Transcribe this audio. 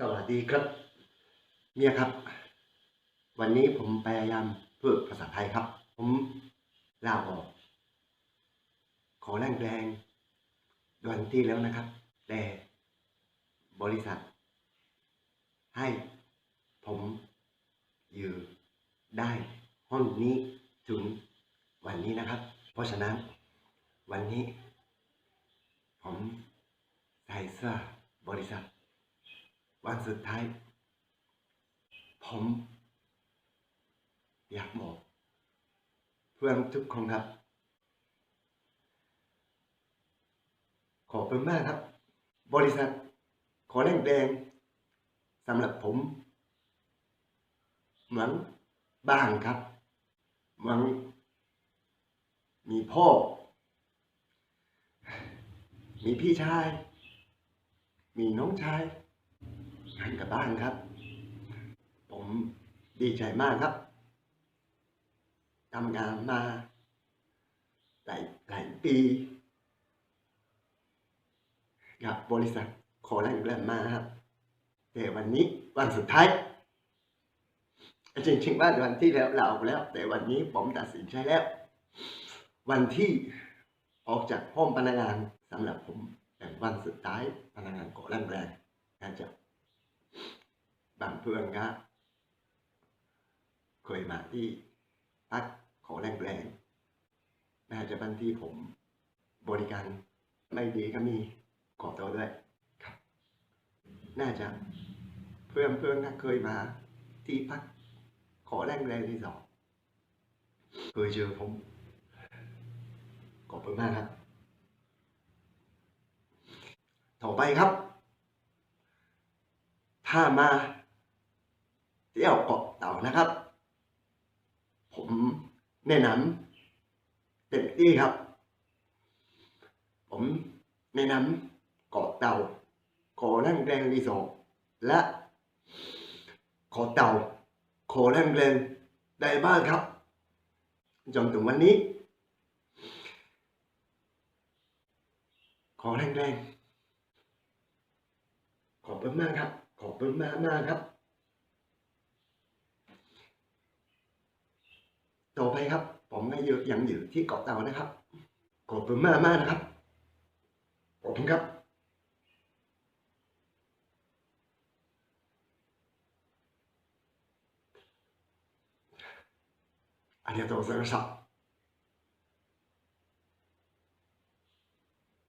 สวัสดีครับเมียครับ วันนี้ผมพยายามฝึกภาษาไทยครับ ผมลาออก ขอแรงแรงๆวันที่แล้วนะครับ แต่บริษัท ให้ผมอยู่ได้ห้องนี้ถึงวันนี้นะครับ เพราะฉะนั้น วันนี้ ผมใส่เสื้อบริษัท วันสุดท้าย ผม อยากบอก เพื่อนทุกคนครับ ขอบคุณมากครับ บริษัท ขอแรงแดงสำหรับผม เหมือนบ้านครับ เหมือนมีพ่อ มีพี่ชาย มีน้องชาย หันบ้านครับ ผมดีใจมากครับทำงานมาหลายหลายปีกับบริษัทขอแรงแรงมาครับแต่วันนี้วันสุดท้าย จริงๆว่าวันที่แล้วเราออกแล้ว แต่วันนี้ผมตัดสินใจแล้ว วันที่ออกจากห้องพนักงานสำหรับผมแต่วันสุดท้ายพนักงานขอแรงแรงน่าจะ บางเพื่อนก็เคยมาที่พักขอแรงแรงน่าจะบางที่ผมบริการไม่ดีก็มีขอโทษด้วยครับ น่าจะเพื่อนเพื่อนก็เคยมาที่พักขอแรงแรงที่สองเคยเจอผมขอบคุณมากครับต่อไปครับ ถ้ามา เที่ยวเกาะเต่านะครับ ผมแนะนำเต็มที่ครับ ผมแนะนำเกาะเต่าขอนั่งแรงรีสอร์ทและขอเต่าขอนั่งแรงได้บ้างครับจนถึงวันนี้ ขอแรงๆขอบคุณมากครับ ขอบคุณมากมากครับ ภัยครับ ผมไม่อยู่ยังอยู่ที่เกาะเต่านะครับ ขอบคุณมากมากนะครับ ขอบคุณครับありがとうございました。